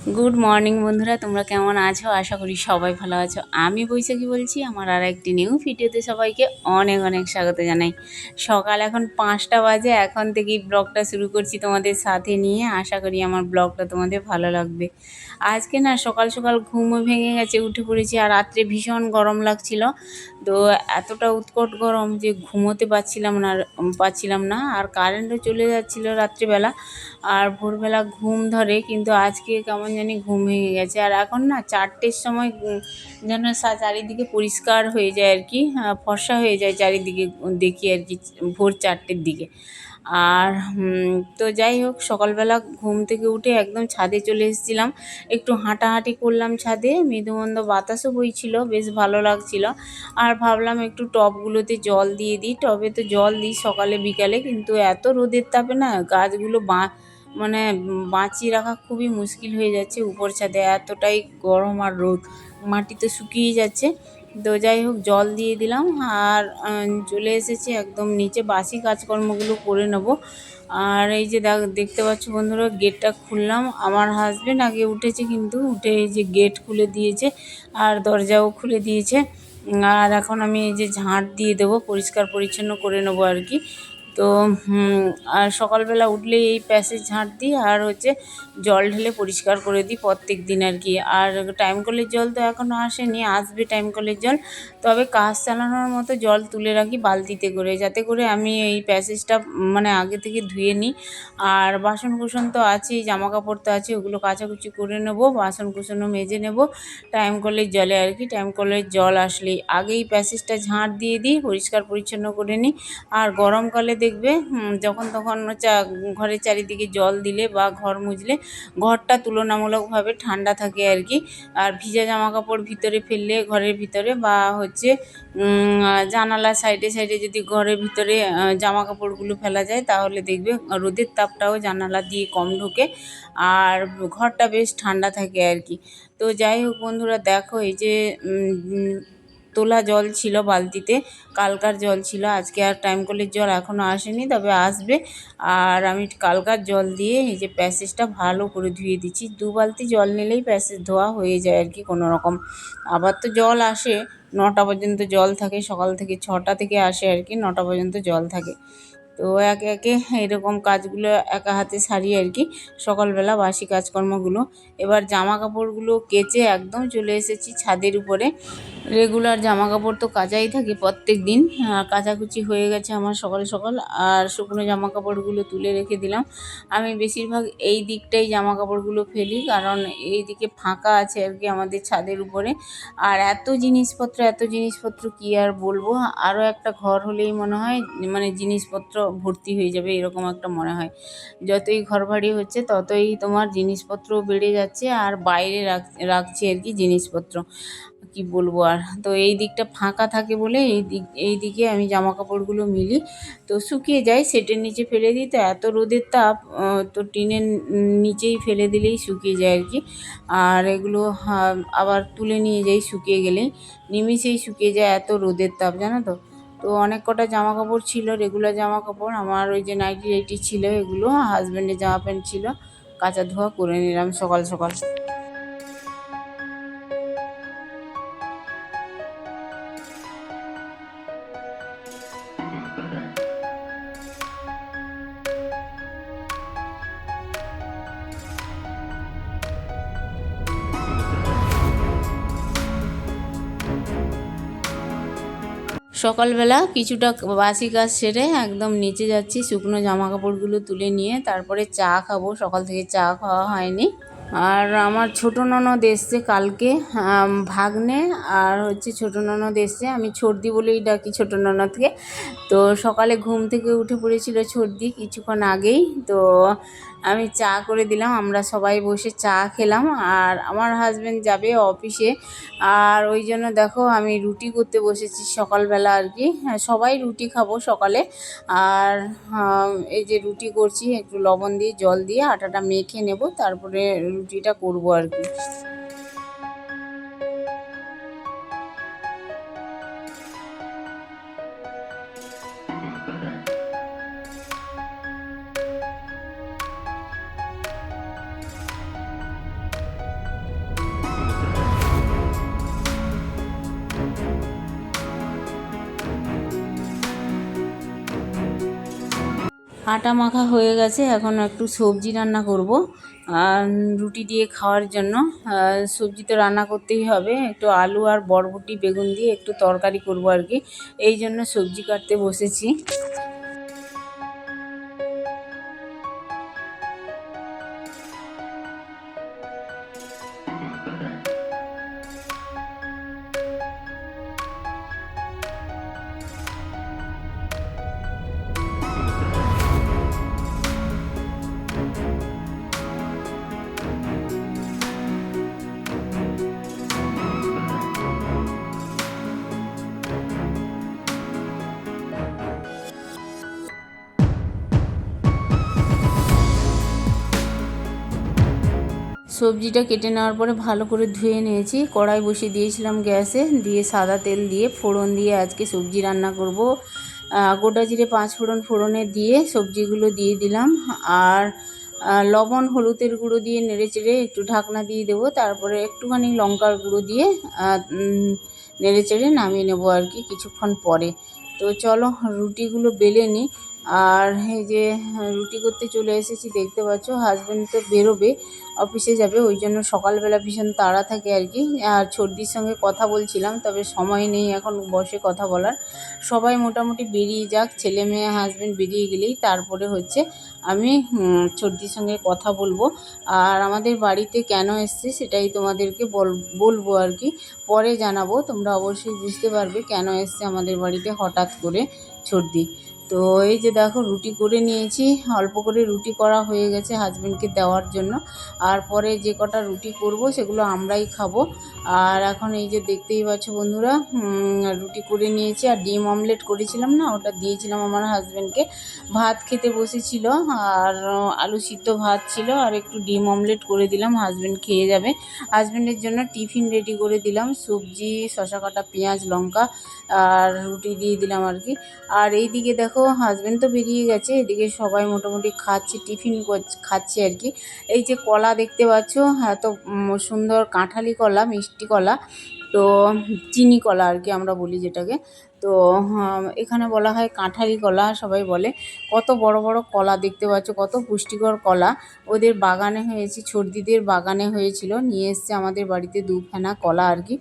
Good morning বন্ধুরা। তোমরা কেমন আছো? আশা করি সবাই ভালো আছো। আমি বৈশাখী বলছি। আমার আর একটি নিউ ভিডিওতে সবাইকে অনেক অনেক স্বাগত জানাই। সকাল এখন পাঁচটা বাজে। এখন থেকেই ব্লগটা শুরু করছি তোমাদের সাথে নিয়ে। আশা করি আমার ব্লগটা তোমাদের ভালো লাগবে। আজকে না সকাল সকাল ঘুমও ভেঙে গেছে, উঠে পড়েছি আর রাত্রে ভীষণ গরম লাগছিল। তো এতটা উৎকট গরম যে ঘুমোতে পারছিলাম না পারছিলাম না। আর কারেন্টও চলে যাচ্ছিল রাত্রিবেলা। আর ভোরবেলা ঘুম ধরে, কিন্তু আজকে কেমন জানি ঘুম ভেঙে গেছে। আর এখন না চারটের সময় যেন চারিদিকে পরিষ্কার হয়ে যায় আর কি। ফর্সা হয়ে যায় চারিদিকে, দেখি আর কি, ভোর চারটের দিকে। আর তো যাই হোক, সকালবেলা ঘুম থেকে উঠে একদম ছাদে চলে এসেছিলাম। একটু হাঁটাহাঁটি করলাম ছাদে মৃদুমন্দ বাতাসও বইছিল, বেশ ভালো লাগছিল। আর ভাবলাম একটু টবগুলোতে জল দিয়ে দিই। টবে তো জল দিই সকালে, বিকালে, কিন্তু এত রোদের তাপে না গাছগুলো বা মানে বাঁচিয়ে রাখা খুবই মুশকিল হয়ে যাচ্ছে উপর ছাদে। এতটাই গরম আর রোদ, মাটি তো শুকিয়ে যাচ্ছে। তো যাই হোক, জল দিয়ে দিলাম আর চলে এসেছি একদম নিচে। বাসি কাজকর্মগুলো করে নেব। আর এই যে দেখ, দেখতে পাচ্ছ বন্ধুরা, গেটটা খুললাম। আমার হাজব্যান্ড আগে উঠেছে কিন্তু, উঠে এই যে গেট খুলে দিয়েছে আর দরজাও খুলে দিয়েছে। আর এখন আমি এই যে ঝাঁট দিয়ে দেবো পরিষ্কার পরিচ্ছন্ন করে নেব আর কি। তো আর সকালবেলা উঠলে এই প্যাসেজ ঝাঁট দিই আর হচ্ছে জল ঢেলে পরিষ্কার করে দিই প্রত্যেক দিন আর কি। আর টাইম কলের জল তো এখনও আসেনি, আসবে টাইম কলের জল। তবে কাজ চালানোর মতো জল তুলে রাখি বালতিতে করে, যাতে করে আমি এই প্যাসেজটা মানে আগে থেকে ধুয়ে নিই। আর বাসন কুসন তো আছেই জামা কাপড় তো আছে, ওগুলো কাচাকুচি করে নেব বাসন কুসনও মেজে নেব। টাইম কলের জলে আর কি, টাইম কলের জল আসলেই। আগেই প্যাসেজটা ঝাঁট দিয়ে দিই, পরিষ্কার পরিচ্ছন্ন করে নিই। আর গরমকালে দেখবে যখন তখন চা ঘরের চারিদিকে জল দিলে বা ঘর মুছলে ঘরটা তুলনামূলকভাবে ঠান্ডা থাকে আর কি। আর ভিজা জামা কাপড় ভিতরে ফেললে ঘরের ভিতরে বা হচ্ছে জানালা সাইডে সাইডে যদি ঘরের ভিতরে জামা কাপড়গুলো ফেলা যায়, তাহলে দেখবে রোদের তাপটাও জানালা দিয়ে কম ঢোকে আর ঘরটা বেশ ঠান্ডা থাকে আর কি। তো যাই হোক বন্ধুরা, দেখো এই যে তোলা জল ছিল বালতিতে, কালকার জল ছিল। আজকে আর টাইম কলের জল এখনও আসেনি, তবে আসবে। আর আমি কালকার জল দিয়ে এই যে প্যাসেজটা ভালো করে ধুয়ে দিচ্ছি। দু বালতি জল নিলেই প্যাসেজ ধোয়া হয়ে যায় আর কি কোনো রকম। আবার তো জল আসে, নটা পর্যন্ত জল থাকে, সকাল থেকে ছটা থেকে আসে আর কি, নটা পর্যন্ত জল থাকে। তো একে একে এরকম কাজগুলো একা হাতে সারি আর কি সকালবেলা বাসি কাজকর্মগুলো। এবার জামা কাপড়গুলো কেচে একদম চলে এসেছি ছাদের উপরে। রেগুলার জামা কাপড় তো কাচাই থাকে প্রত্যেক দিন কাচাকুচি হয়ে গেছে আমার সকাল সকাল। আর শুকনো জামা কাপড়গুলো তুলে রেখে দিলাম। আমি বেশিরভাগ এই দিকটাই জামা কাপড়গুলো ফেলি, কারণ এই দিকে ফাঁকা আছে আর কি আমাদের ছাদের উপরে। আর এত জিনিসপত্র এত জিনিসপত্র কি আর বলব? আরও একটা ঘর হলেই মনে হয় মানে জিনিসপত্র ভর্তি হয়ে যাবে, এরকম একটা মনে হয়। যতই ঘর বাড়ি হচ্ছে, ততই তোমার জিনিসপত্র বেড়ে যাচ্ছে আর বাইরে রাখ, রাখছি আর কি জিনিসপত্র। কি বলব আর? তো এই দিকটা ফাঁকা থাকে বলে এই দিক, এই দিকে আমি জামা কাপড়গুলো মিলি। তো শুকিয়ে যায়, সেটের নিচে ফেলে দিই। তো এত রোদের তাপ তো টিনের নিচেই ফেলে দিলেই শুকিয়ে যায় আর কি। আর এগুলো আবার তুলে নিয়ে যাই শুকিয়ে গেলেই। নিমিষেই শুকিয়ে যায় এত রোদের তাপ, জানো তো? তো অনেক কটা জামা কাপড় ছিল রেগুলার জামা কাপড় আমার ওই যে নাইটি নাইটি ছিল, এগুলো হাজব্যান্ডের জামা প্যান্ট ছিল। কাঁচা ধোয়া করে নিলাম সকাল সকাল। সকালবেলা কিছুটা বাসি কাজ সেরে একদম নিচে যাচ্ছি, শুকনো জামা কাপড়গুলো তুলে নিয়ে তারপরে চা খাব। সকাল থেকে চা খাওয়া হয়নি। আর আমার ছোটো ননদ এসছে কালকে ভাগ্নে, আর হচ্ছে ছোটো ননদ এসছে। আমি ছর্দি বলেই ডাকি ছোটো ননদকে। তো সকালে ঘুম থেকে উঠে পড়েছিল ছর্দি কিছুক্ষণ আগেই। তো আমি চা করে দিলাম, আমরা সবাই বসে চা খেলাম আর আমার হাজব্যান্ড যাবে অফিসে আর ওই জন্য দেখো আমি রুটি করতে বসেছি সকালবেলা আর কি। হ্যাঁ সবাই রুটি খাব সকালে। আর এই যে রুটি করছি, একটু লবণ দিয়ে, জল দিয়ে, আটাটা মেখে নেব, তারপরে রুটিটা করব আর কি। আটা মাখা হয়ে গেছে, এখন একটু সবজি রান্না করব। রুটি দিয়ে খাওয়ার জন্য সবজি তো রান্না করতেই হবে। একটু আলু আর বরবটি, বেগুন দিয়ে একটু তরকারি করব আর কি। এই জন্য সবজি কাটতে বসেছি। সবজিটা কেটে নেওয়ার পরে ভালো করে ধুয়ে নিয়েছি। কড়াই বসিয়ে দিয়েছিলাম গ্যাসে। দিয়ে সাদা তেল দিয়ে ফোড়ন দিয়ে আজকে সবজি রান্না করব। গোটা জিরে পাঁচ ফোড়ন ফোড়নে দিয়ে সবজিগুলো দিয়ে দিলাম। আর লবণ, হলুদের গুঁড়ো দিয়ে নেড়ে চেড়ে একটু ঢাকনা দিয়ে দেবো। তারপরে একটুখানি লঙ্কার গুঁড়ো দিয়ে নেড়ে চেড়ে নামিয়ে নেব আর কি কিছুক্ষণ পরে। তো চলো রুটিগুলো বেলে নিই। আর এই যে রুটি করতে চলে এসেছি, দেখতে পাচ্ছ হাজব্যান্ড তো বেরোবে অফিসে যাবে, ওই জন্য সকালবেলা ভীষণ তাড়া থাকে আর কি। আর ছর্দির সঙ্গে কথা বলছিলাম, তবে সময় নেই এখন বসে কথা বলার। সবাই মোটামুটি বেরিয়ে যাক, ছেলে মেয়ে হাজব্যান্ড বেরিয়ে গেলেই তারপরে হচ্ছে আমি ছর্দির সঙ্গে কথা বলব। আর আমাদের বাড়িতে কেন এসছে সেটাই তোমাদেরকে বল, বলব আর কি। পরে জানাব, তোমরা অবশ্যই বুঝতে পারবে কেন এসছে আমাদের বাড়িতে হঠাৎ করে ছর্দি। তো এই যে দেখো, রুটি করে নিয়েছি। অল্প করে রুটি করা হয়ে গেছে হাজব্যান্ডকে দেওয়ার জন্য। আর পরে যে কটা রুটি করব, সেগুলো আমরাই খাব। আর এখন এই যে দেখতেই পাচ্ছ বন্ধুরা রুটি করে নিয়েছি। আর ডিম অমলেট করেছিলাম না, ওটা দিয়েছিলাম আমার হাজব্যান্ডকে ভাত খেতে বসেছিল, আর আলু সিদ্ধ ভাত ছিল, আর একটু ডিম অমলেট করে দিলাম হাজব্যান্ড খেয়ে যাবে। হাজব্যান্ডের জন্য টিফিন রেডি করে দিলাম, সবজি, শশা কাটা, পেঁয়াজ, লঙ্কা, আর রুটি দিয়ে দিলাম আর কি। আর এই দিকে দেখো হাজব্যান্ড তো বেরিয়ে গেছে, এদিকে সবাই মোটামুটি খাচ্ছে, টিফিন খাচ্ছে আর কি। এই যে কলা দেখতে পাচ্ছ এত সুন্দর কাঁঠালি কলা, মিষ্টি কলা, তো, চিনি কলা আর কি আমরা বলি যেটাকে। তো এখানে বলা হয় কাঁঠালি কলা, সবাই বলে। কত বড় বড় কলা দেখতে পাচ্ছ, কত পুষ্টিকর কলা। ওদের বাগানে হয়েছে, ছর্দিদের বাগানে হয়েছিল, নিয়ে এসছে আমাদের বাড়িতে দুখানা কলা আর কি।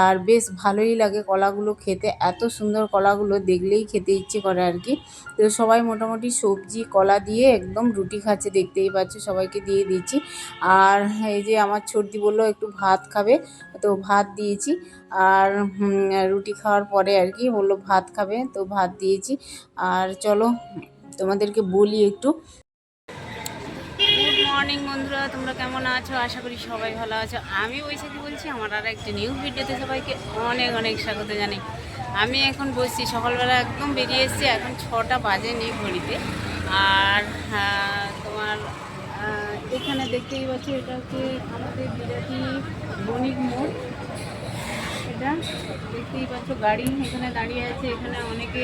আর বেশ ভালোই লাগে কলাগুলো খেতে, এত সুন্দর কলাগুলো দেখলেই খেতে ইচ্ছে করে আর কি। তো সবাই মোটামুটি সবজি, কলা দিয়ে একদম রুটি খাচ্ছে, দেখতেই পাচ্ছ, সবাইকে দিয়ে দিচ্ছি। আর এই যে আমার ছর্দি বলল, একটু ভাত খাবে, তো ভাত দিয়েছি। আর রুটি খাওয়ার পরে আর কি বলল ভাত খাবে, তো ভাত দিয়েছি। আর চলো, তোমাদেরকে বলি একটু। গুড মর্নিং বন্ধুরা, তোমরা কেমন আছো? আশা করি সবাই ভালো আছো। আমি বৈশাখী বলছি, আমার আর একটা নিউ ভিডিওতে সবাইকে অনেক অনেক স্বাগত জানাই। আমি এখন বসছি, সকালবেলা একদম বেরিয়ে এসেছি, এখন ছটা বাজে নেই ঘড়িতে। আর তোমার এখানে দেখতেই পাচ্ছি, এটা হচ্ছে আমাদের বিরাটি বণিক মোড়। এটা। দেখতেই পাচ্ছ, গাড়ি এখানে দাঁড়িয়ে আছে, এখানে অনেকে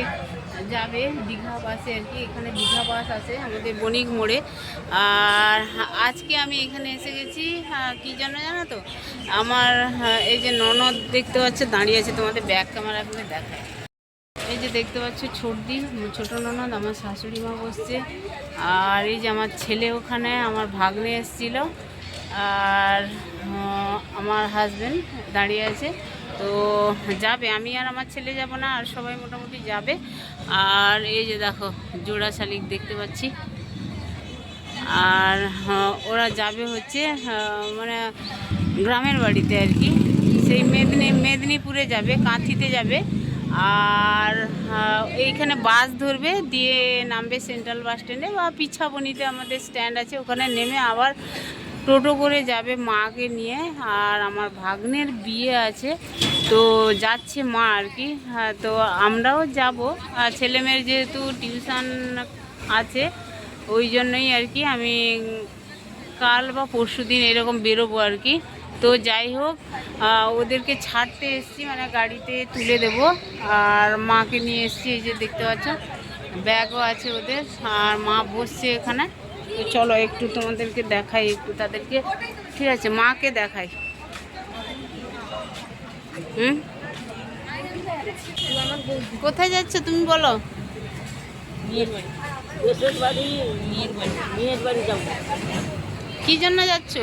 যাবে, দীঘা বাসে আর কি, এখানে দীঘা বাস আছে, আমাদের বণিক মোড়ে। আর আজকে আমি এখানে এসে গেছি কি যেন জানো তো? আমার এই যে ননদ দেখতে পাচ্ছ, দাঁড়িয়ে আছে, তোমাদের ব্যাগ ক্যামেরা করে দেখায়। এই যে দেখতে পাচ্ছ, ছোটদি, ছোট ননদ, আমার শাশুড়ি মা বসছে। আর এই যে আমার ছেলে ওখানে, আমার ভাগ্নে এসেছিল। আর আমার হাজবেন্ড দাঁড়িয়ে আছে। তো যাবে, আমি আর আমার ছেলে যাব না, আর সবাই মোটামুটি যাবে। আর এই যে দেখো, জোড়া শালিক দেখতে পাচ্ছি। আর ওরা যাবে হচ্ছে মানে গ্রামের বাড়িতে আর কি। সেই মেদিনী, মেদিনীপুরে যাবে, কাঁথিতে যাবে। আর এইখানে বাস ধরবে, দিয়ে নামবে সেন্ট্রাল বাস স্ট্যান্ডে বা পিছাবনিতে আমাদের স্ট্যান্ড আছে, ওখানে নেমে আবার টোটো করে যাবে মাকে নিয়ে আর আমার ভাগ্নের বিয়ে আছে। তো যাচ্ছে মা আর কি। হ্যাঁ, তো আমরাও যাব। আর ছেলেমেয়ের যেহেতু টিউশন আছে ওই জন্যই আর কি আমি কাল বা পরশু দিন এরকম বেরোবো আর কি। তো যাই হোক ওদেরকে ছাড়তে এসছি মানে গাড়িতে তুলে দেব। আর মাকে নিয়ে এসছি এই যে দেখতে পাচ্ছ ব্যাগও আছে ওদের। আর মা বসছে এখানে। চলো একটু তোমাদেরকে দেখাই, একটু তাদেরকে। ঠিক আছে, মাকে দেখাই। হুম? কোথায় যাচ্ছ তুমি বলো? কি জন্য যাচ্ছ?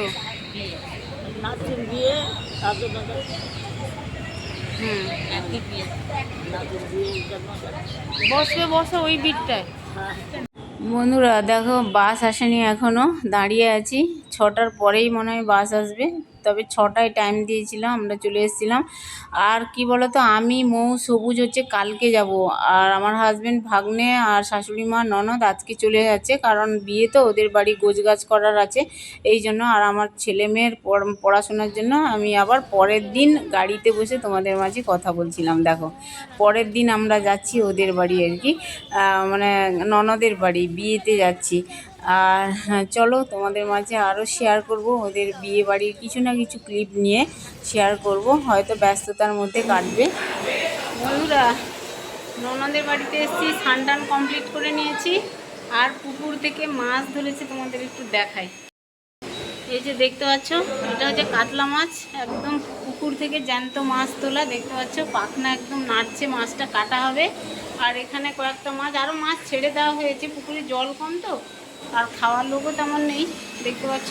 বসবে, বসো ওই বিটটায়। বন্ধুরা দেখো বাস আসেনি এখনও দাঁড়িয়ে আছি। ছটার পরেই মনে হয় বাস আসবে। তবে ছটায় টাইম দিয়েছিলাম, আমরা চলে এসেছিলাম। আর কি বলো তো আমি, মৌ, সবুজ হচ্ছে কালকে যাব। আর আমার হাজব্যান্ড ভাগ্নে আর শাশুড়ি মা, ননদ আজকে চলে যাচ্ছে, কারণ বিয়ে তো ওদের বাড়ি গোছগাছ করার আছে। এই জন্য আর আমার ছেলে মেয়ের পড়াশোনার জন্য আমি আবার পরের দিন গাড়িতে বসে তোমাদের মাঝে কথা বলছিলাম, দেখো। পরের দিন আমরা যাচ্ছি ওদের বাড়ি আর কি মানে ননদের বাড়ি, বিয়েতে যাচ্ছি। আর হ্যাঁ, চলো তোমাদের মাঝে আরও শেয়ার করব। ওদের বিয়ে বাড়ির কিছু না কিছু ক্লিপ নিয়ে শেয়ার করব। হয়তো ব্যস্ততার মধ্যে কাটবে। বন্ধুরা ননদের বাড়িতে এসেছি স্নান টান কমপ্লিট করে নিয়েছি। আর পুকুর থেকে মাছ ধরেছে তোমাদের একটু দেখাই। এই যে দেখতে পাচ্ছ এটা হচ্ছে কাতলা মাছ। একদম পুকুর থেকে জ্যান্ত মাছ তোলা দেখতে পাচ্ছ পাখনা একদম নাড়ছে মাছটা কাটা হবে। আর এখানে কয়েকটা মাছ আরও মাছ ছেড়ে দেওয়া হয়েছে। পুকুরে জল কম তো আর খাওয়ার লোকও তেমন নেই, দেখতে পাচ্ছ?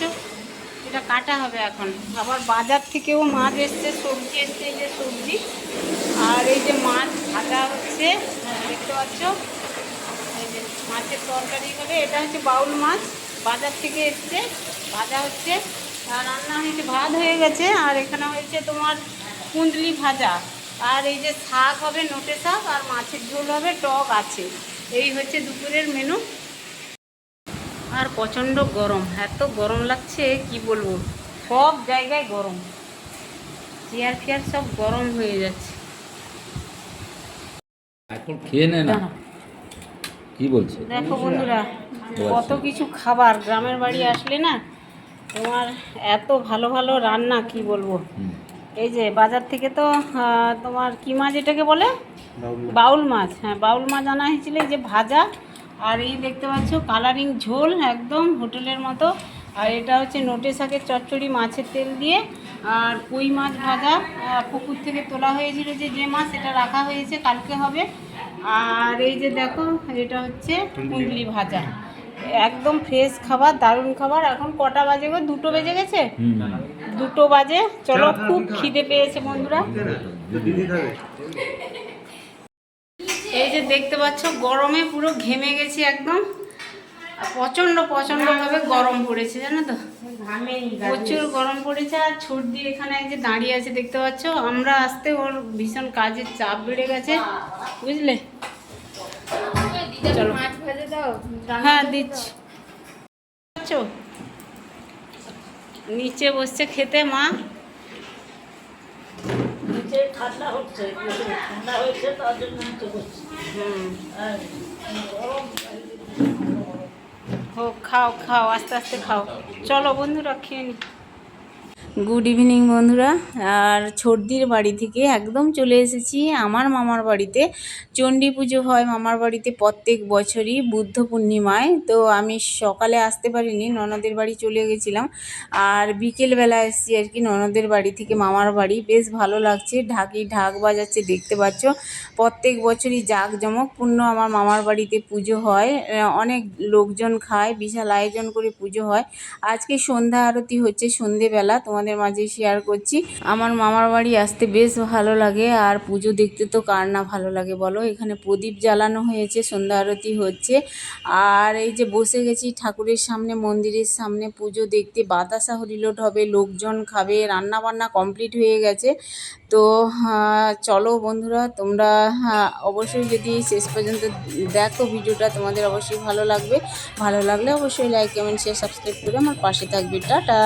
এটা কাটা হবে এখন। আবার বাজার থেকেও মাছ এসছে, সবজি এসছে, এই যে সবজি। আর এই যে মাছ ভাজা হচ্ছে, দেখতে পাচ্ছ? এই যে মাছের তরকারি হবে এটা হচ্ছে বাউল মাছ, বাজার থেকে এসছে, ভাজা হচ্ছে। আর রান্না হয়েছে, ভাত হয়ে গেছে, আর এখানে হয়েছে তোমার কুন্দলি ভাজা। আর এই যে শাক হবে, নোটে শাক, আর মাছের ঝোল হবে, টক আছে। এই হচ্ছে দুপুরের মেনু আর প্রচণ্ড গরম। এত গরম লাগছে কি বলব? সব জায়গায় গরম। চেয়ার ফেয়ার সব গরম হয়ে যাচ্ছে। এখন খেয়ে নে না। কি বলছে? দেখো বন্ধুরা কত কিছু খাবার গ্রামের বাড়ি আসলে না তোমার এত ভালো ভালো রান্না কি বলব? এই যে বাজার থেকে তো তোমার কি মাছ এটাকে বলে? বাউল মাছ। হ্যাঁ বাউল মাছ আনা হয়েছিল যে ভাজা আর এই দেখতে পাচ্ছ কালারিং ঝোল একদম হোটেলের মতো। আর এটা হচ্ছে নোটে শাকের চচ্চড়ি মাছের তেল দিয়ে। আর কই মাছ ভাজা পুকুর থেকে তোলা হয়েছিল যে যে মাছ এটা রাখা হয়েছে কালকে হবে। আর এই যে দেখো এটা হচ্ছে কুন্দলি। ভাজা। একদম ফ্রেশ খাবার দারুণ খাবার। এখন কটা বাজে গো? দুটো বেজে গেছে? দুটো বাজে। চলো খুব খিদে পেয়েছে বন্ধুরা। এই যে দেখতে পাচ্ছ, গরমে পুরো ঘেমে গেছি একদম। আর প্রচণ্ড প্রচণ্ডভাবে গরম পড়েছে, জানো তো? প্রচুর গরম পড়েছে, আর ছর্দি এখানে এই যে দাঁড়িয়ে আছে, দেখতে পাচ্ছ? আমরা আসতে ওর ভীষণ কাজের চাপ বেড়ে গেছে, বুঝলে? চলো। হ্যাঁ দিচ্ছি। নিচে বসছে খেতে মা। নিচে ঠান্ডা হচ্ছে ঠান্ডা হয়েছে তার জন্য নিচে করছি গরম হোক খাও খাও আস্তে আস্তে খাও। চলো বন্ধুরা খেয়ে নি গুড ইভিনিং বন্ধুরা। আর ছর্দির বাড়ি থেকে একদম চলে এসেছি আমার মামার বাড়িতে। চণ্ডী পুজো হয় মামার বাড়িতে প্রত্যেক বছরই বুদ্ধ পূর্ণিমায়। তো আমি সকালে আসতে পারিনি, ননদের বাড়ি চলে গেছিলাম। আর বিকেলবেলা এসেছি আর কি ননদের বাড়ি থেকে মামার বাড়ি। বেশ ভালো লাগছে, ঢাকি ঢাক বাজাচ্ছে, দেখতে পাচ্ছ। প্রত্যেক বছরই জাঁকজমকপূর্ণ আমার মামার বাড়িতে পুজো হয়। অনেক লোকজন খায়, বিশাল আয়োজন করে পুজো হয়। আজকে সন্ধ্যা আরতি হচ্ছে সন্ধেবেলা, তোমাদের মাঝে শেয়ার করছি। আমার মামার বাড়ি আসতে বেশ ভালো লাগে আর পুজো দেখতে তো কার না ভালো লাগে বলো? এখানে প্রদীপ জ্বালানো হয়েছে, সন্ধ্যা আরতি হচ্ছে। আর এই যে বসে গেছি ঠাকুরের সামনে, মন্দিরের সামনে পুজো দেখতে। বাতাসা হরিলোট হবে, লোকজন খাবে রান্না বান্না কমপ্লিট হয়ে গেছে। তো চলো বন্ধুরা, তোমরা অবশ্যই যদি শেষ পর্যন্ত দেখো ভিডিওটা, তোমাদের অবশ্যই ভালো লাগবে। ভালো লাগলে অবশ্যই লাইক কমেন্ট শেয়ার সাবস্ক্রাইব করে আমার পাশে থাকবে। টাটা!